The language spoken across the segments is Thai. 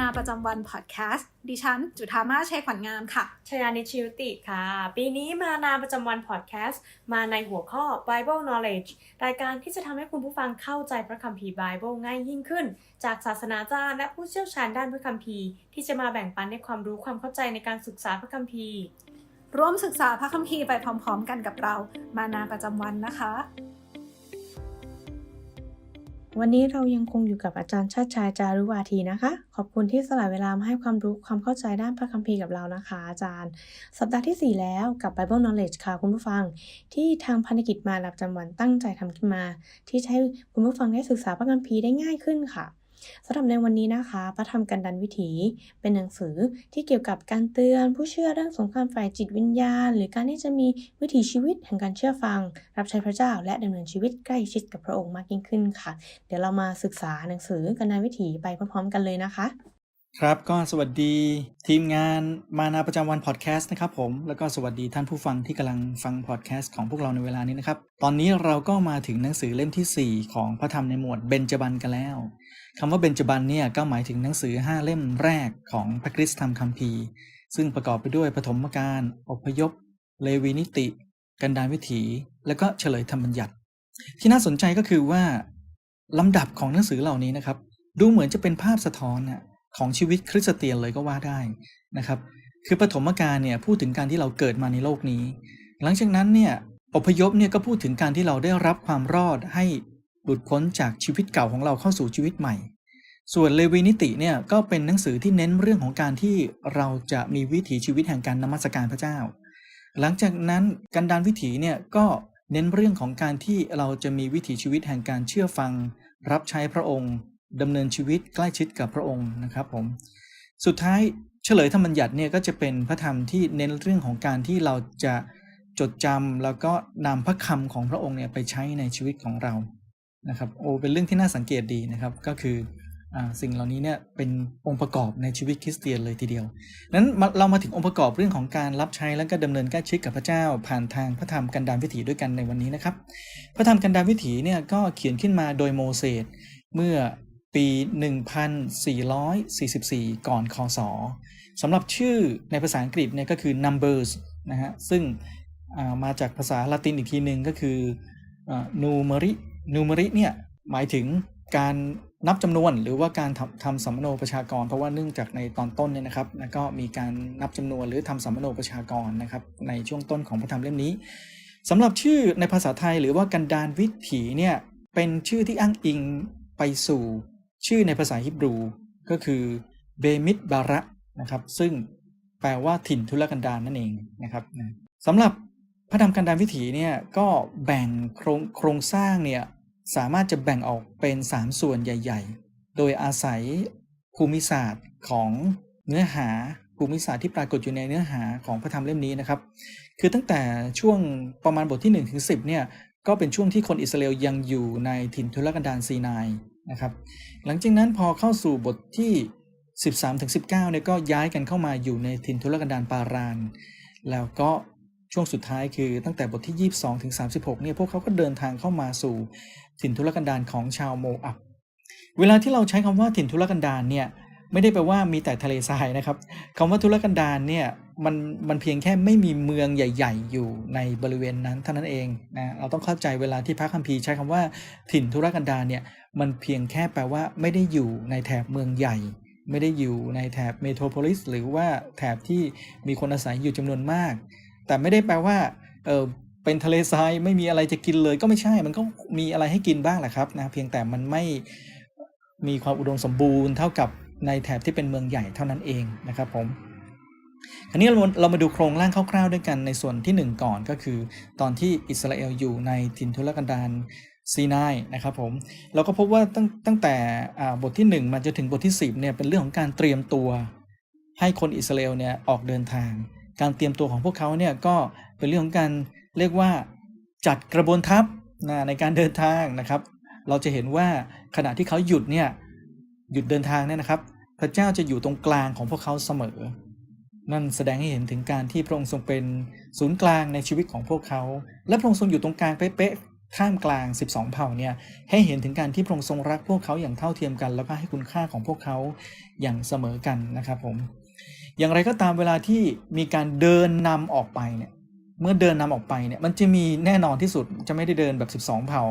นาประจำวันพอดแคสต์ดิฉัน จุธามาชัยขวัญงามค่ะชยานิชิวติค่ะ ปีนี้มานาประจำวันพอดแคสต์มาในหัวข้อ Bible Knowledge รายการที่จะทำให้คุณผู้ฟังเข้าใจพระคัมภีร์ Bible ง่ายยิ่งขึ้น จากศาสนาจารย์และผู้เชี่ยวชาญด้านพระคัมภีร์ ที่จะมาแบ่งปันในความรู้ความเข้าใจในการศึกษาพระคัมภีร์ ร่วมศึกษาพระคัมภีร์ไปพร้อม ๆ กันกับเรา มานาประจำวันนะคะ วันนี้เรายังคงอยู่กับอาจารย์ชาติชายจารุวาทีนะคะ ขอบคุณที่สละเวลามาให้ความรู้ความเข้าใจด้านพระคัมภีร์กับเรานะคะ อาจารย์ สัปดาห์ที่ 4 แล้วกับ Bible Knowledge ค่ะคุณผู้ฟัง ที่ทางพันธกิจมารับจำวันตั้งใจทำขึ้นมา ที่ใช้คุณผู้ฟังได้ศึกษาพระคัมภีร์ได้ง่ายขึ้นค่ะ สำหรับในวันนี้นะคะพระธรรมกันดันวิถีเป็นหนังสือที่เกี่ยวกับการเตือน ผู้เชื่อเรื่องสงครามฝ่ายจิตวิญญาณ หรือการที่จะมีวิถีชีวิตแห่งการเชื่อฟัง รับใช้พระเจ้า และดำเนินชีวิตใกล้ชิดกับพระองค์มากยิ่งขึ้นค่ะ เดี๋ยวเรามาศึกษาหนังสือกันดันวิถีไปพร้อมๆกันเลยนะคะ ครับก็สวัสดีทีมงานมานาประจำวันพอดแคสต์นะครับผมแล้วก็สวัสดีท่านผู้ฟังที่กำลังฟังพอดแคสต์ของพวกเราในเวลานี้นะครับ ตอนนี้เราก็มาถึงหนังสือเล่มทีสี่ 4 ของพระธรรมในหมวดเบญจบันกันแล้วคำว่าเบญจบันเนี่ยก็หมายถึงหนังสือ 5 เล่มแรกของพระคริสตธรรมคัมภีร์ ซึ่งประกอบไปด้วยปฐมกาลอพยพ เลวีนิติ กันดารวิถี แล้วก็เฉลยธรรมบัญญัติ ที่น่าสนใจก็คือว่าลำดับของหนังสือเหล่านี้นะครับดูเหมือนจะเป็นภาพสะท้อนน่ะ ของชีวิตคริสเตียนเลยก็ว่าได้นะครับ คือปฐมกาลเนี่ยพูดถึงการที่เราเกิดมาในโลกนี้ หลังจากนั้นเนี่ยอพยพเนี่ยก็พูดถึงการที่เราได้รับความรอดให้หลุดพ้นจากชีวิตเก่าของเราเข้าสู่ชีวิตใหม่ ส่วนเลวีนิติเนี่ยก็เป็นหนังสือที่เน้นเรื่องของการที่เราจะมีวิถีชีวิตแห่งการนมัสการพระเจ้า หลังจากนั้นกันดานวิถีเนี่ยก็เน้นเรื่องของการที่เราจะมีวิถีชีวิตแห่งการเชื่อฟัง รับใช้พระองค์ ดำเนินชีวิตใกล้ชิดกับพระองค์นะครับผมสุดท้ายเฉลยธรรมบัญญัติเนี่ยก็จะเป็นพระธรรมที่เน้นเรื่องของการที่เราจะจดจำแล้วก็นำพระคำของพระองค์เนี่ยไปใช้ในชีวิตของเรานะครับโอเป็นเรื่องที่น่าสังเกตดีนะครับก็คืออสิ่งเหล่านี้เนี่ยเป็นองค์ประกอบในชีวิตคริสเตียนเลยทีเดียว นั้นเรามาถึงองค์ประกอบเรื่องของการรับใช้และก็ดำเนินใกล้ชิดกับพระเจ้า ผ่านทางพระธรรมกันดารวิถีด้วยกันในวันนี้นะครับ พระธรรมกันดารวิถีเนี่ยก็เขียนขึ้นมาโดยโมเสสเมื่อ ปี 1444 ก่อนคศสำหรับชื่อในภาษาอังกฤษเนี่ยก็คือ numbers นะฮะ ซึ่งมาจากภาษาละตินอีกทีหนึ่งก็คือ numeri numeri เนี่ยหมายถึงการนับจำนวนหรือว่าการทำทำสัมมโนประชากร เพราะว่าเนื่องจากในตอนต้นเนี่ยนะครับก็มีการนับจำนวนหรือทำสัมมโนประชากรนะครับในช่วงต้นของพระธรรมเล่มนี้สำหรับชื่อในภาษาไทยหรือว่ากันดานวิถีเนี่ยเป็นชื่อที่อ้างอิงไปสู่ ชื่อในภาษาฮิบรูก็คือเบมิดบาระนะครับ ซึ่งแปลว่าถิ่นทุรกันดารนนั่นเองนะครับสำหรับพระธรรมกันดารวิถีเนี่ยก็แบ่งโครงโครงสร้างเนี่ยสามารถจะแบ่งออกเป็น 3 ส่วนใหญ่ ๆ โดยอาศัยภูมิศาสตร์ของเนื้อหาภูมิศาสตร์ที่ปรากฏอยู่ในเนื้อหาของพระธรรมเล่มนี้นะครับ คือตั้งแต่ช่วงประมาณบทที่1ถึง10เนี่ยก็เป็นช่วงที่คนอิสราเอลยังอยู่ในถิ่นทุรกันดารซีนาย นะครับ หลังจากนั้นพอเข้าสู่บทที่ 13-19เนี่ยก็ย้ายกันเข้ามาอยู่ในถิ่นทุรกันดารปาราน แล้วก็ช่วงสุดท้ายคือตั้งแต่บทที่ 22-36เนี่ยพวกเขาก็เดินทางเข้ามาสู่ถิ่นทุรกันดารของชาวโมอับ เวลาที่เราใช้คำว่าถิ่นทุรกันดารเนี่ย ไม่ได้แปลว่ามีแต่ทะเลทรายนะครับคำว่าทุรกันดารเนี่ยมันมันเพียงแค่ไม่มีเมืองใหญ่ ๆ อยู่ในบริเวณนั้นเท่านั้นเองนะเราต้องเข้าใจเวลาที่พระคัมภีร์ใช้คำว่าถิ่นทุรกันดารเนี่ยมันเพียงแค่แปลว่าไม่ได้อยู่ในแถบเมืองใหญ่ ไม่ได้อยู่ในแถบเมโทรโพลิสหรือว่าแถบที่มีคนอาศัยอยู่จำนวนมาก แต่ไม่ได้แปลว่าเออเป็นทะเลทรายไม่มีอะไรจะกินเลยก็ไม่ใช่ มันก็มีอะไรให้กินบ้างแหละครับนะเพียงแต่มันไม่มีความอุดมสมบูรณ์เท่ากับ ในแถบที่เป็นเมืองใหญ่เท่านั้นเองนะครับผมคราวนี้เราเรามาดูโครงร่างคร่าวๆด้วยกันในส่วนที่ 1 ก่อนก็คือ ตอนที่อิสราเอลอยู่ในถิ่นทุรกันดารซีนายนะครับผมเราก็พบว่าตั้งตั้งแต่บทที่ 1 มาจนถึงบทที่ 10เนี่ยเป็นเรื่องของการเตรียมตัว ให้คนอิสราเอลเนี่ยออกเดินทาง การเตรียมตัวของพวกเขาเนี่ยก็เป็นเรื่องของการเรียกว่าจัดกระบวนทัพนะในการเดินทางนะครับ เราจะเห็นว่าขณะที่เขาหยุดเนี่ย หยุดเดินทางเนี่ยนะครับ พระเจ้าจะอยู่ตรงกลางของพวกเขาเสมอ นั่นแสดงให้เห็นถึงการที่พระองค์ทรงเป็นศูนย์กลางในชีวิตของพวกเขา และพระองค์ทรงอยู่ตรงกลางเป๊ะๆท่ามกลาง 12 เผ่าเนี่ยให้เห็นถึงการที่พระองค์ทรงรักพวกเขาอย่างเท่าเทียมกัน แล้วก็ให้คุณค่าของพวกเขาอย่างเสมอกันนะครับผมอย่างไรก็ตามเวลาที่มีการเดินนำออกไปเนี่ย เมื่อเดินนำออกไปเนี่ยมันจะมีแน่นอนที่สุดจะไม่ได้เดินแบบ 12 เผ่า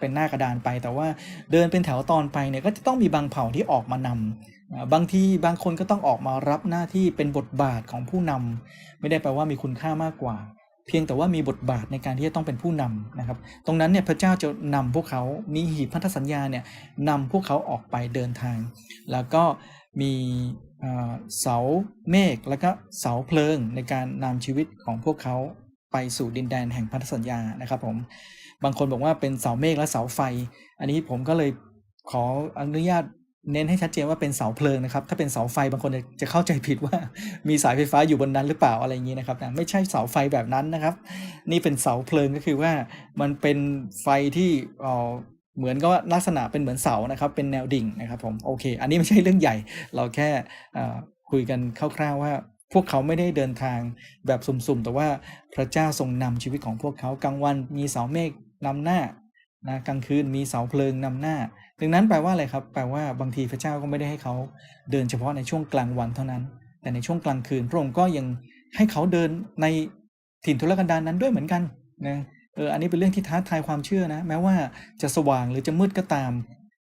เป็นหน้ากระดานไป แต่ว่าเดินเป็นแถวตอนไปเนี่ยก็จะต้องมีบางเผ่าที่ออกมานำอ่าบางทีบางคนก็ต้องออกมารับหน้าที่เป็นบทบาทของผู้นำไม่ได้แปลว่ามีคุณค่ามากกว่า เพียงแต่ว่ามีบทบาทในการที่จะต้องเป็นผู้นำนะครับ ตรงนั้นเนี่ยพระเจ้าจะนำพวกเขา มีหีบพันธสัญญาเนี่ยนำพวกเขาออกไปเดินทาง แล้วก็มีเอ่อเสาเมฆแล้วก็เสาเพลิงในการนำชีวิตของพวกเขา ไปสู่ดินแดนแห่งพันธสัญญานะครับผมบางคนบอกว่าเป็นเสาเมฆและเสาไฟ อันนี้ผมก็เลยขออนุญาตเน้นให้ชัดเจนว่าเป็นเสาเพลิงนะครับ ถ้าเป็นเสาไฟบางคนจะเข้าใจผิดว่ามีสายไฟฟ้าอยู่บนนั้นหรือเปล่าอะไรอย่างนี้นะครับนะไม่ใช่เสาไฟแบบนั้นนะครับ นี่เป็นเสาเพลิงก็คือว่ามันเป็นไฟที่เหมือนกับลักษณะเป็นเหมือนเสานะครับ เป็นแนวดิ่งนะครับผมโอเค อันนี้ไม่ใช่เรื่องใหญ่ เราแค่คุยกันคร่าวๆว่า พวกเขาไม่ได้เดินทางแบบสุ่มๆ แต่ว่าพระเจ้าทรงนำชีวิตของพวกเขากลางวันมีเสาเมฆนำหน้านะกลางคืนมีเสาเพลิงนำหน้า ดังนั้นแปลว่าอะไรครับ แปลว่าบางทีพระเจ้าก็ไม่ได้ให้เขาเดินเฉพาะในช่วงกลางวันเท่านั้น แต่ในช่วงกลางคืนพระองค์ก็ยังให้เขาเดินในถิ่นทุรกันดารนั้นด้วยเหมือนกันนะเอออันนี้เป็นเรื่องที่ท้าทายความเชื่อนะ แม้ว่าจะสว่างหรือจะมืดก็ตาม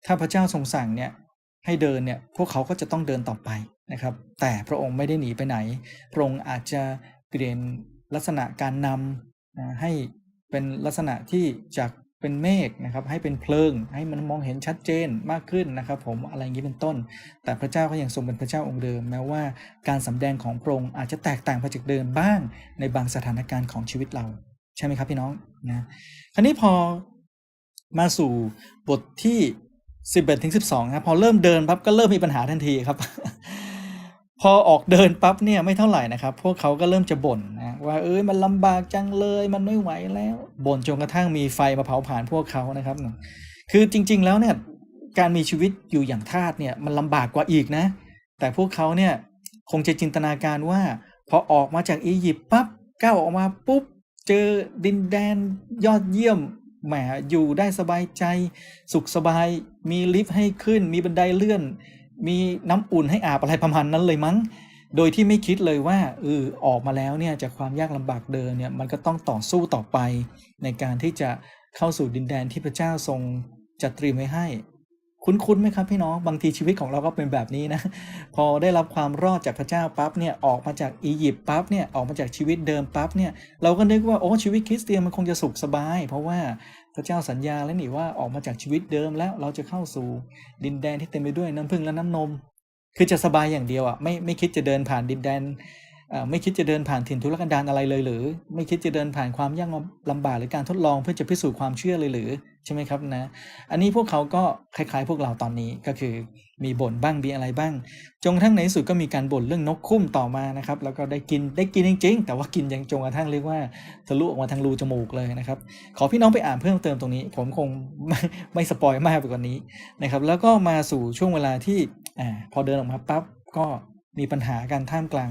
ถ้าพระเจ้าทรงสั่งเนี่ย ให้เดินเนี่ยพวกเขาก็จะต้องเดินต่อไปนะครับ แต่พระองค์ไม่ได้หนีไปไหน พระองค์อาจจะเปลี่ยนลักษณะการนำนะให้เป็นลักษณะที่จากเป็นเมฆนะครับ ให้เป็นเพลิง ให้มันมองเห็นชัดเจนมากขึ้นนะครับ ผมอะไรอย่างนี้เป็นต้น แต่พระเจ้าก็ยังทรงเป็นพระเจ้าองค์เดิม แม้ว่าการสำแดงของพระองค์อาจจะแตกต่างไปจากเดิมบ้างในบางสถานการณ์ของชีวิตเราใช่ไหมครับพี่น้องนะคราวนี้พอมาสู่บทที่ 11ถึง12ครับพอเริ่มเดินปั๊บก็เริ่มมีปัญหาทันทีครับ พอออกเดินปั๊บเนี่ยไม่เท่าไหร่นะครับ พวกเขาก็เริ่มจะบ่นนะว่าเอ้ยมันลำบากจังเลยมันไม่ไหวแล้วบ่นจนกระทั่งมีไฟมาเผาผลาญพวกเขานะครับ คือจริง ๆ แล้วเนี่ยการมีชีวิตอยู่อย่างทาสเนี่ยมันลำบากกว่าอีกนะ แต่พวกเขาเนี่ยคงจะจินตนาการว่า พอออกมาจากอียิปต์ปั๊บก้าวออกมาปุ๊บ เจอดินแดนยอดเยี่ยม แหมอยู่ได้สบายใจ สุขสบายมีลิฟต์ให้ขึ้น มีบันไดเลื่อน มีน้ำอุ่นให้อาบอะไรประมาณนั้นเลยมั้ง โดยที่ไม่คิดเลยว่าเออออกมาแล้วเนี่ยจากความยากลำบากเดิมเนี่ยมันก็ต้องต่อสู้ต่อไป ในการที่จะเข้าสู่ดินแดนที่พระเจ้าทรงจัดเตรียมไว้ให้ คุ้นๆไหมครับพี่น้องบางทีชีวิตของเราก็เป็นแบบนี้นะ พอได้รับความรอดจากพระเจ้าปั๊บเนี่ยออกมาจากอียิปต์ปั๊บเนี่ยออกมาจากชีวิตเดิมปั๊บเนี่ยเราก็นึกว่าโอ้ชีวิตคริสเตียนมันคงจะสุขสบาย เพราะว่าพระเจ้าสัญญาแล้วนี่ว่าออกมาจากชีวิตเดิมแล้วเราจะเข้าสู่ดินแดนที่เต็มไปด้วยน้ำพึ่งและน้ำนม คือจะสบายอย่างเดียวอะไม่ไม่คิดจะเดินผ่านดินแดน ไม่คิดจะเดินผ่านถิ่นทุรกันดารอะไรเลยหรือ ไม่คิดจะเดินผ่านความยากลำบากหรือการทดลองเพื่อจะพิสูจน์ความเชื่อเลยหรือใช่ไหมครับนะ อันนี้พวกเขาก็คล้ายๆ พวกเราตอนนี้ก็คือมีบ่นบ้างมีอะไรบ้างจนกระทั่งในที่สุดก็มีการบ่นเรื่องนกคุ้มต่อมานะครับ แล้วก็ได้กินได้กินจริงๆ แต่ว่ากินยังจนกระทั่งเรียกว่าทะลุออกมาทางรูจมูกเลยนะครับ ขอพี่น้องไปอ่านเพิ่มเติมตรงนี้ ผมคงไม่ไม่สปอยมากไปกว่านี้นะครับ แล้วก็มาสู่ช่วงเวลาที่อ่าพอเดินออกมาปั๊บก็มีปัญหาการท่ามกลาง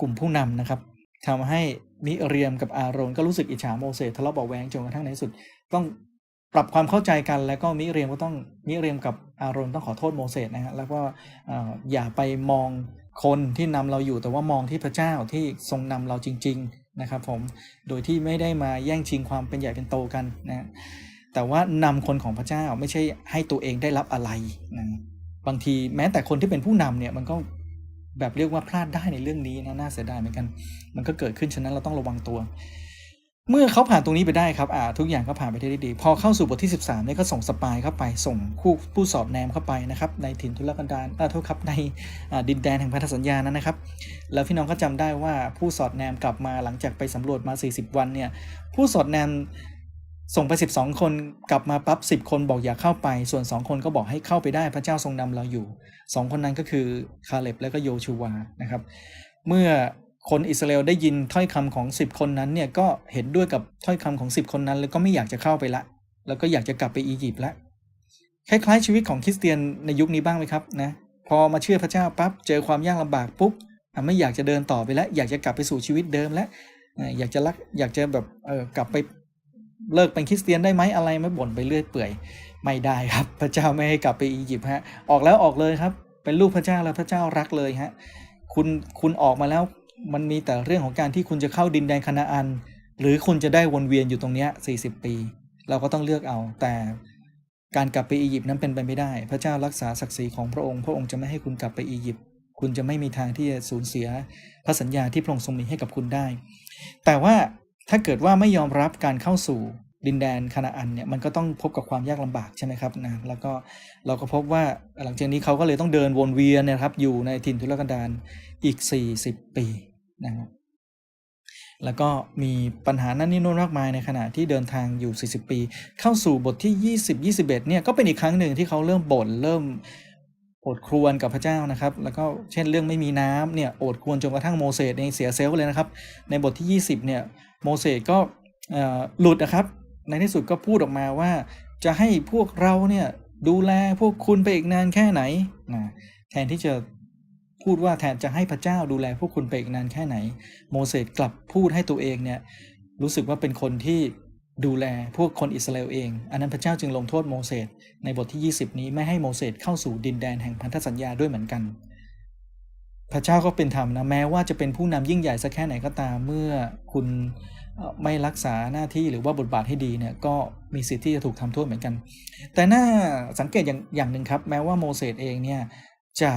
กลุ่มผู้นำนะครับทำให้มิเรียมกับอาโรนก็รู้สึกอิจฉาโมเสสทะเลาะเบาแวงจนกระทั่งในที่สุด ต้องปรับความเข้าใจกันแล้วก็มิเรียมก็ต้องมิเรียมกับอาโรนต้องขอโทษโมเสสนะฮะแล้วก็เอ่ออย่าไปมองคนที่นำเราอยู่แต่ว่ามองที่พระเจ้าที่ทรงนำเราจริง ๆนะครับผมโดยที่ไม่ได้มาแย่งชิงความเป็นใหญ่เป็นโตกันนะแต่ว่านำคนของพระเจ้าไม่ใช่ให้ตัวเองได้รับอะไรนะบางทีแม้แต่คนที่เป็นผู้นำเนี่ยมันก็ แบบเรียกว่าพลาดได้ในเรื่องนี้นะน่าเสียดายเหมือนกัน มันก็เกิดขึ้นฉะนั้นเราต้องระวังตัว เมื่อเขาผ่านตรงนี้ไปได้ครับอ่าทุกอย่างก็ผ่านไปได้ดี พอเข้าสู่บทที่ 13เนี่ยก็ส่งสปายเข้าไป ส่งคู่ผู้สอดแนมเข้าไปนะครับ ในถิ่นทุรกันดารอ่าโทษครับในดินแดนแห่งพันธสัญญานั้นนะครับ แล้วพี่น้องก็จำได้ว่าผู้สอดแนมกลับมาหลังจากไปสำรวจมา 40 วันเนี่ยผู้สอดแนม ส่งไป 12 คนกลับมาปั๊บ10 คนบอกอย่าเข้าไป ส่วน 2 คนก็บอกให้เข้าไปได้พระเจ้าทรงนำเราอยู่ 2 คนนั้นก็คือคาเล็บและก็โยชูวานะครับ เมื่อคนอิสราเอลได้ยินถ้อยคำของ 10 คนนั้นเนี่ยก็เห็นด้วยกับถ้อยคำของ 10 คนนั้น แล้วก็ไม่อยากจะเข้าไปละ แล้วก็อยากจะกลับไปอียิปต์ละคล้ายๆชีวิตของคริสเตียนในยุคนี้บ้างไหมครับนะพอมาเชื่อพระเจ้าปั๊บเจอความยากลำบากปุ๊บไม่อยากจะเดินต่อไปแล้ว อยากจะกลับไปสู่ชีวิตเดิมแล้วอะอยากจะรักอยากจะแบบเออกลับไป เลิกเป็นคริสเตียนได้ไหมอะไรไม่บ่นไปเรื่อยเปื่อยไม่ได้ครับ พระเจ้าไม่ให้กลับไปอียิปต์ฮะออกแล้วออกเลยครับ เป็นลูกพระเจ้าแล้วพระเจ้ารักเลยฮะคุณคุณออกมาแล้วมันมีแต่เรื่องของการที่คุณจะเข้าดินแดนคานาอัน หรือคุณจะได้วนเวียนอยู่ตรงเนี้ย40ปี เราก็ต้องเลือกเอา แต่การกลับไปอียิปต์นั้นเป็นไปไม่ได้ พระเจ้ารักษาศักดิ์ศรีของพระองค์ พระองค์จะไม่ให้คุณกลับไปอียิปต์คุณจะไม่มีทางที่จะสูญเสียพระสัญญาที่พระองค์ทรงมีให้กับคุณได้ แต่ว่า ถ้าเกิดว่าไม่ยอมรับการเข้าสู่ดินแดนคานาอันเนี่ยมันก็ต้องพบกับความยากลำบากใช่ไหมครับนะแล้วก็เราก็พบว่าหลังจากนี้เขาก็เลยต้องเดินวนเวียนนะครับอยู่ในถิ่นทุรกันดารอีก 40 ปีนะครับแล้วก็มีปัญหานั้นนี่โน้นมากมายในขณะที่เดินทางอยู่ 40 ปี เข้าสู่บทที่ 20 21เนี่ยก็เป็นอีกครั้งหนึ่งที่เขาเริ่มบ่นเริ่มโอดครวญกับพระเจ้านะครับ แล้วก็เช่นเรื่องไม่มีน้ำเนี่ยโอดครวญจนกระทั่งโมเสสเองเสียเซลล์เลยนะครับ ในบทที่ 20เนี่ย โมเสสก็หลุดนะครับ ในที่สุดก็พูดออกมาว่า จะให้พวกเราเนี่ยดูแลพวกคุณไปอีกนานแค่ไหนนะแทนที่จะพูดว่าแทนจะให้พระเจ้าดูแลพวกคุณไปอีกนานแค่ไหน โมเสสกลับพูดให้ตัวเองเนี่ยรู้สึกว่าเป็นคนที่ดูแลพวกคนอิสราเอลเอง อันนั้นพระเจ้าจึงลงโทษโมเสสในบทที่ 20 นี้ไม่ให้โมเสสเข้าสู่ดินแดนแห่งพันธสัญญาด้วยเหมือนกัน พระเจ้าก็เป็นธรรมนะแม้ว่าจะเป็นผู้นำยิ่งใหญ่สักแค่ไหนก็ตามเมื่อคุณ ไม่รักษาหน้าที่หรือว่าบทบาทให้ดีเนี่ยก็มีสิทธิ์ที่จะถูกทำโทษเหมือนกัน แต่น่าสังเกตอย่างอย่างหนึ่งครับ แม้ว่าโมเสสเองเนี่ยจะ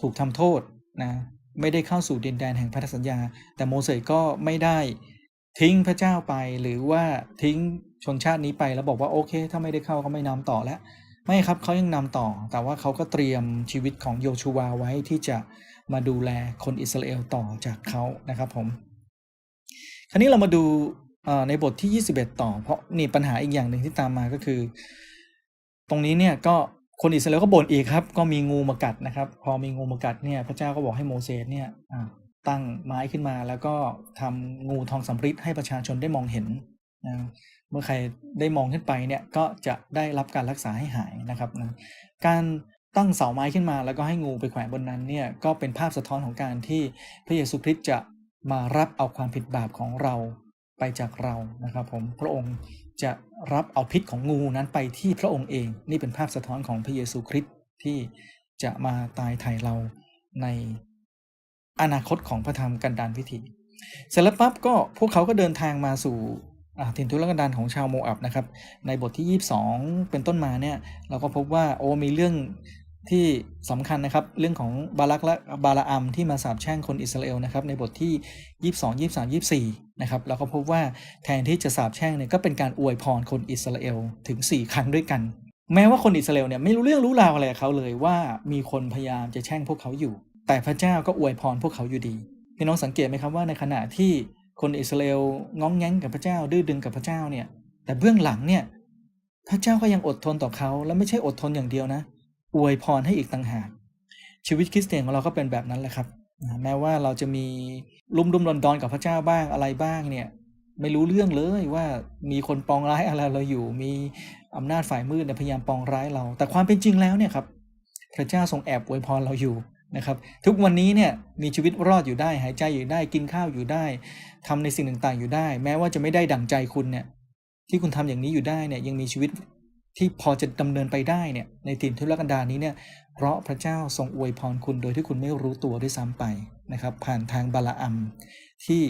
ถูกทำโทษนะไม่ได้เข้าสู่ดินแดนแห่งพันธสัญญา แต่โมเสสก็ไม่ได้ทิ้งพระเจ้าไปหรือว่าทิ้งชนชาตินี้ไปแล้วบอกว่าโอเค ถ้าไม่ได้เข้าก็ไม่นำต่อแล้วไม่ครับเขายังนำต่อ แต่ว่าเขาก็เตรียมชีวิตของโยชูวาไว้ที่จะมาดูแลคนอิสราเอลต่อจากเขานะครับผม คราวนี้เรามาดูในบทที่ 21 ต่อ เพราะนี่ปัญหาอีกอย่างหนึ่งที่ตามมาก็คือ ตรงนี้เนี่ยก็คนอิสราเอลก็บ่นอีกครับ ก็มีงูมากัดนะครับ พอมีงูมากัดเนี่ยพระเจ้าก็บอกให้โมเสสเนี่ยตั้งไม้ขึ้นมาแล้วก็ทำงูทองสำริดให้ประชาชนได้มองเห็นนะเมื่อใครได้มองขึ้นไปเนี่ยก็จะได้รับการรักษาให้หายนะครับนะการตั้งเสาไม้ขึ้นมาแล้วก็ให้งูไปแขวนบนนั้นเนี่ยก็เป็นภาพสะท้อนของการที่พระเยซูคริสต์จะ มารับเอาความผิดบาปของเราไปจากเรานะครับผมพระองค์จะรับเอาพิษของงูนั้นไปที่พระองค์เอง นี่เป็นภาพสะท้อนของพระเยซูคริสต์ที่จะมาตายไถ่เราในอนาคตของพระธรรมกันดารพิธีเสร็จแล้วปั๊บก็พวกเขาก็เดินทางมาสู่อ่าถิ่นทุรกันดารของชาวโมอับนะครับ ในบทที่ 22 เป็นต้นมาเนี่ยเราก็พบว่าโอ้มีเรื่อง ที่สำคัญนะครับเรื่องของบาลักและบาลาอัมที่มาสาบแช่งคนอิสราเอลนะครับในบทที่ 22 23 24นะครับเราก็พบว่าแทนที่จะสาบแช่งเนี่ยก็เป็นการอวยพรคนอิสราเอลถึง 4 ครั้งด้วยกัน แม้ว่าคนอิสราเอลเนี่ยไม่รู้เรื่องรู้ราวอะไรเขาเลยว่ามีคนพยายามจะแช่งพวกเขาอยู่ แต่พระเจ้าก็อวยพรพวกเขาอยู่ดีพี่น้องสังเกตไหมครับว่าในขณะที่คนอิสราเอลง้องแง้งกับพระเจ้าดื้อดึงกับพระเจ้าเนี่ยแต่เบื้องหลังเนี่ยพระเจ้าก็ยังอดทนต่อเขาและไม่ใช่อดทนอย่างเดียวนะ อวยพรให้อีกต่างหากชีวิตคริสเตียนของเราก็เป็นแบบนั้นแหละครับแม้ว่าเราจะมีลุ่มดุมดอนดอนกับพระเจ้าบ้างอะไรบ้างเนี่ยไม่รู้เรื่องเลยว่ามีคนปองร้ายอะไรเราอยู่มีอำนาจฝ่ายมืดพยายามปองร้ายเรา แต่ความเป็นจริงแล้วเนี่ยครับพระเจ้าทรงแอบอวยพรเราอยู่นะครับ ทุกวันนี้เนี่ยมีชีวิตรอดอยู่ได้ หายใจอยู่ได้กินข้าวอยู่ได้ทำในสิ่งต่างๆอยู่ได้ แม้ว่าจะไม่ได้ดั่งใจคุณเนี่ยที่คุณทำอย่างนี้อยู่ได้เนี่ยยังมีชีวิต ที่พอจะดำเนินไปได้เนี่ยในถิ่นทุรกันดารนี้เนี่ยเพราะพระเจ้าทรงอวยพรคุณโดยที่คุณไม่รู้ตัวด้วยซ้ำไปนะครับ ผ่านทางบาลาอัมที่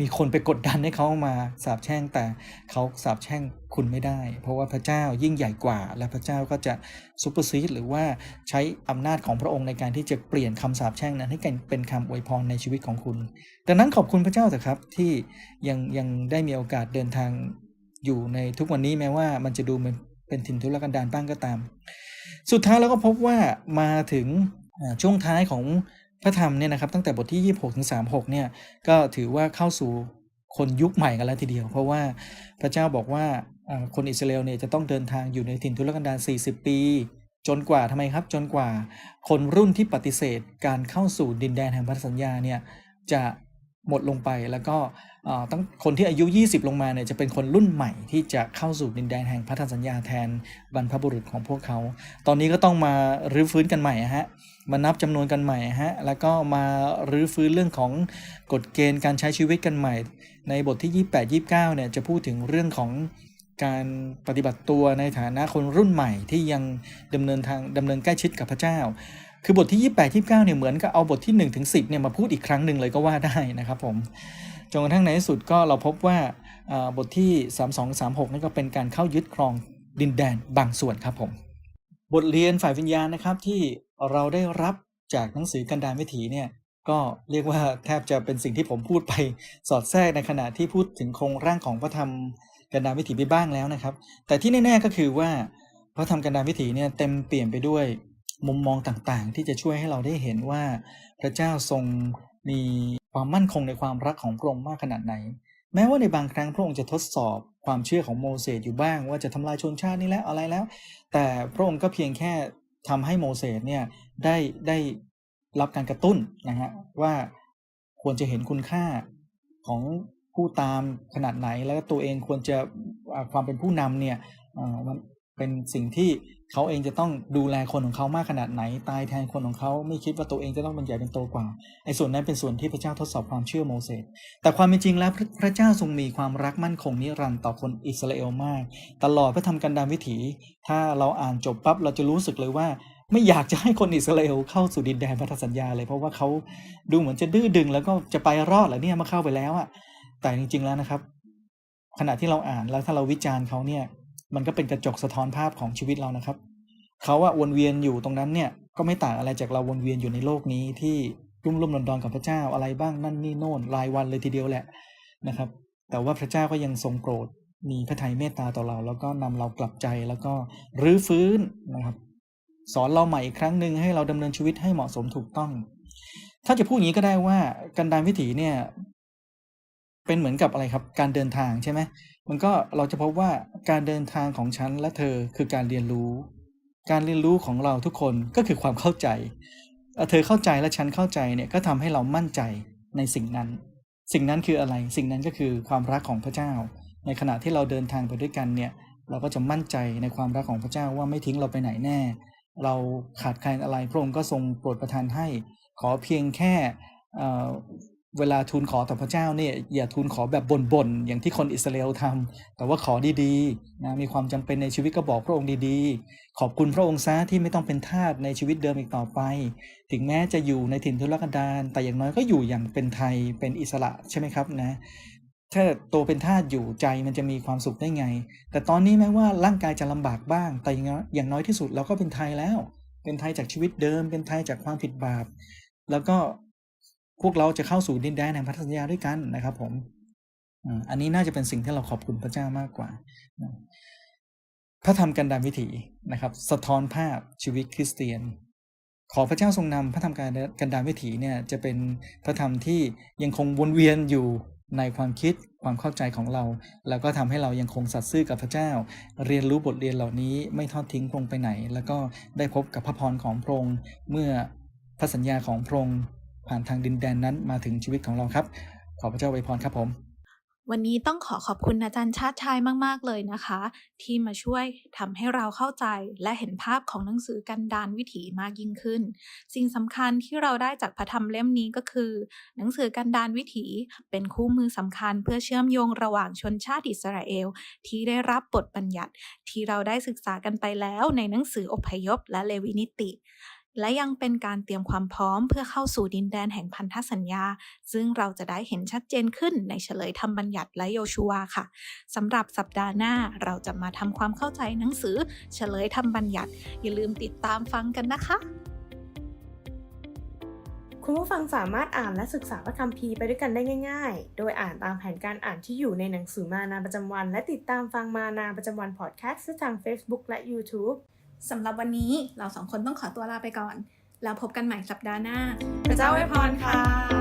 มีคนไปกดดันให้เขามาสาบแช่งแต่เขาสาบแช่งคุณไม่ได้ เพราะว่าพระเจ้ายิ่งใหญ่กว่า และพระเจ้าก็จะซุปเปอร์ซีดหรือว่าใช้อำนาจของพระองค์ในการที่จะเปลี่ยนคำสาปแช่งนั้นให้เป็นคำอวยพรในชีวิตของคุณ ดังนั้นขอบคุณพระเจ้าเถอะครับที่ยังยังได้มีโอกาสเดินทางอยู่ในทุกวันนี้แม้ว่ามันจะดู เป็นถิ่นทุรกันดารบ้างก็ตาม สุดท้ายเราก็พบว่ามาถึงช่วงท้ายของพระธรรมเนี่ยนะครับตั้งแต่บทที่ 26ถึง36เนี่ยก็ถือว่าเข้าสู่คนยุคใหม่กันแล้วทีเดียว เพราะว่าพระเจ้าบอกว่าอ่าคนอิสราเอลเนี่ยจะต้องเดินทางอยู่ในถิ่นทุรกันดาร 40 ปี จนกว่าทำไมครับ จนกว่าคนรุ่นที่ปฏิเสธการเข้าสู่ดินแดนแห่งพันธสัญญาเนี่ยจะ หมดลงไปแล้วก็เอ่อตั้งคนที่อายุ 20 ลงมาเนี่ยจะเป็นคนรุ่นใหม่ที่จะเข้าสู่ดินแดนแห่งพันธสัญญาแทนบรรพบุรุษของพวกเขา ตอนนี้ก็ต้องมารื้อฟื้นกันใหม่ฮะมานับจำนวนกันใหม่ฮะแล้วก็มารื้อฟื้นเรื่องของกฎเกณฑ์การใช้ชีวิตกันใหม่ ในบทที่ 28 29 เนี่ยจะพูดถึงเรื่องของการปฏิบัติตัวในฐานะคนรุ่นใหม่ที่ยังดำเนินทางดำเนินใกล้ชิดกับพระเจ้า คือบทที่ 28 29เนี่ยเหมือนกับเอาบทที่1ถึง10เนี่ยมาพูดอีกครั้งหนึ่งเลยก็ว่าได้นะครับผมจนกระทั่งในที่สุดก็เราพบว่าอ่าบทที่ 32 36นั่นก็เป็นการเข้ายึดครองดินแดนบางส่วนครับผม บทเรียนฝ่ายวิญญาณนะครับที่เราได้รับจากหนังสือกันดารวิถีเนี่ยก็เรียกว่าแทบจะเป็นสิ่งที่ผมพูดไปสอดแทรกในขณะที่พูดถึงโครงร่างของพระธรรมกันดารวิถีไปบ้างแล้วนะครับ แต่ที่แน่ๆก็คือว่าพระธรรมกันดารวิถีเนี่ยเต็มเปลี่ยนไปด้วย มุมมองต่างๆ ที่จะช่วยให้เราได้เห็นว่าพระเจ้าทรงมีความมั่นคงในความรักของพระองค์มากขนาดไหน แม้ว่าในบางครั้งพระองค์จะทดสอบความเชื่อของโมเสสอยู่บ้าง ว่าจะทำลายชนชาตินี้แล้วอะไรแล้ว แต่พระองค์ก็เพียงแค่ทำให้โมเสสเนี่ยได้ได้รับการกระตุ้นนะฮะว่าควรจะเห็นคุณค่าของผู้ตามขนาดไหนแล้วตัวเองควรจะความเป็นผู้นำเนี่ยมันเป็นสิ่งที่ เขาเองจะต้องดูแลคนของเขามากขนาดไหน ตายแทนคนของเขาไม่คิดว่าตัวเองจะต้องเป็นใหญ่เป็นโตกว่าไอ้ส่วนนั้นเป็นส่วนที่พระเจ้าทดสอบความเชื่อโมเสสแต่ความเป็นจริงแล้วพระเจ้าทรงมีความรักมั่นคงนิรันดร์ต่อคนอิสราเอลมาก ตลอดพระธรรมกันดารวิถี ถ้าเราอ่านจบปั๊บเราจะรู้สึกเลยว่า ไม่อยากจะให้คนอิสราเอลเข้าสู่ดินแดนพันธสัญญาเลยเพราะว่าเขาดูเหมือนจะดื้อดึงแล้วก็จะไปรอดแหละเนี่ยมาเข้าไปแล้วอะแต่จริง ๆแล้วนะครับ ขณะที่เราอ่านแล้วถ้าเราวิจารณ์เขาเนี่ย มันก็เป็นกระจกสะท้อนภาพของชีวิตเรานะครับ เขาอะวนเวียนอยู่ตรงนั้นเนี่ยก็ไม่ต่างอะไรจากเราวนเวียนอยู่ในโลกนี้ที่รุ่มรุ่มดอนดอนกับพระเจ้าอะไรบ้างนั่นนี่โน่นรายวันเลยทีเดียวแหละนะครับ แต่ว่าพระเจ้าก็ยังทรงโปรดมีพระทัยเมตตาต่อเรา แล้วก็นำเรากลับใจแล้วก็รื้อฟื้นนะครับ สอนเราใหม่อีกครั้งหนึ่งให้เราดำเนินชีวิตให้เหมาะสมถูกต้อง ถ้าจะพูดอย่างนี้ก็ได้ว่ากันดารวิถีเนี่ย เป็นเหมือนกับอะไรครับ การเดินทางใช่ไหม มันก็เราจะพบว่าการเดินทางของฉันและเธอคือการเรียนรู้ การเรียนรู้ของเราทุกคนก็คือความเข้าใจ เธอเข้าใจและฉันเข้าใจเนี่ยก็ทำให้เรามั่นใจในสิ่งนั้น สิ่งนั้นคืออะไร สิ่งนั้นก็คือความรักของพระเจ้า ในขณะที่เราเดินทางไปด้วยกันเนี่ยเราก็จะมั่นใจในความรักของพระเจ้าว่าไม่ทิ้งเราไปไหนแน่ เราขาดแคลนอะไรพระองค์ก็ทรงโปรดประทานให้ ขอเพียงแค่ เวลาทูลขอต่อพระเจ้าเนี่ยอย่าทูลขอแบบบ่นๆอย่างที่คนอิสราเอลทำแต่ว่าขอดีๆนะมีความจำเป็นในชีวิตก็บอกพระองค์ดีๆ ขอบคุณพระองค์ซะที่ไม่ต้องเป็นทาสในชีวิตเดิมอีกต่อไป ถึงแม้จะอยู่ในถิ่นทุรกันดารแต่อย่างน้อยก็อยู่อย่างเป็นไทยเป็นอิสระใช่ไหมครับนะถ้าโตเป็นทาสอยู่ใจมันจะมีความสุขได้ไง แต่ตอนนี้แม้ว่าร่างกายจะลำบากบ้าง แต่อย่างน้อยที่สุดเราก็เป็นไทยแล้ว เป็นไทยจากชีวิตเดิม เป็นไทยจากความผิดบาป แล้วก็ พวกเราจะเข้าสู่ดินแดนแห่งพันธสัญญาด้วยกันนะครับ ผมอันนี้น่าจะเป็นสิ่งที่เราขอบคุณพระเจ้ามากกว่า พระธรรมกันดารวิถีนะครับ สะท้อนภาพชีวิตคริสเตียน ขอพระเจ้าทรงนำพระธรรมการกันดารวิถีเนี่ยจะเป็นพระธรรมที่ยังคงวนเวียนอยู่ในความคิดความเข้าใจของเรา แล้วก็ทำให้เรายังคงสัตย์ซื่อกับพระเจ้า เรียนรู้บทเรียนเหล่านี้ไม่ทอดทิ้งพระองค์ไปไหน แล้วก็ได้พบกับพระพรของพระองค์เมื่อพระสัญญาของพระองค์ ผ่านทางดินแดนนั้นมาถึงชีวิตของเราครับ ขอพระเจ้าอวยพรครับผม วันนี้ต้องขอขอบคุณอาจารย์ชาติชายมาก ๆ เลยนะคะ ที่มาช่วยทำให้เราเข้าใจและเห็นภาพของหนังสือกันดานวิถีมากยิ่งขึ้น สิ่งสำคัญที่เราได้จากพระธรรมเล่มนี้ก็คือ หนังสือกันดานวิถีเป็นคู่มือสำคัญเพื่อเชื่อมโยงระหว่างชนชาติอิสราเอล ที่ได้รับบทบัญญัติ ที่เราได้ศึกษากันไปแล้วในหนังสืออพยพและเลวินิติ และยังเป็นการเตรียมความพร้อมเพื่อเข้าสู่ดินแดนแห่งพันธสัญญา ซึ่งเราจะได้เห็นชัดเจนขึ้นในเฉลยธรรมบัญญัติและโยชูวค่ะสำหรับสัปดาห์หน้าเราจะมาทำความเข้าใจหนังสือเฉลยธรรมบัญญัติ อย่าลืมติดตามฟังกันนะคะ คุณผู้ฟังสามารถอ่านและศึกษาพระคัมภีร์ไปด้วยกันได้ง่าย ๆ โดยอ่านตามแผนการอ่านที่อยู่ในหนังสือมานาประจำวัน และติดตามฟังมานาประจำวันพอดแคสต์ทาง Facebook และ YouTube สำหรับวันนี้เราสองคนต้องขอตัวลาไปก่อน แล้วพบกันใหม่สัปดาห์หน้า พระเจ้าอวยพรค่ะ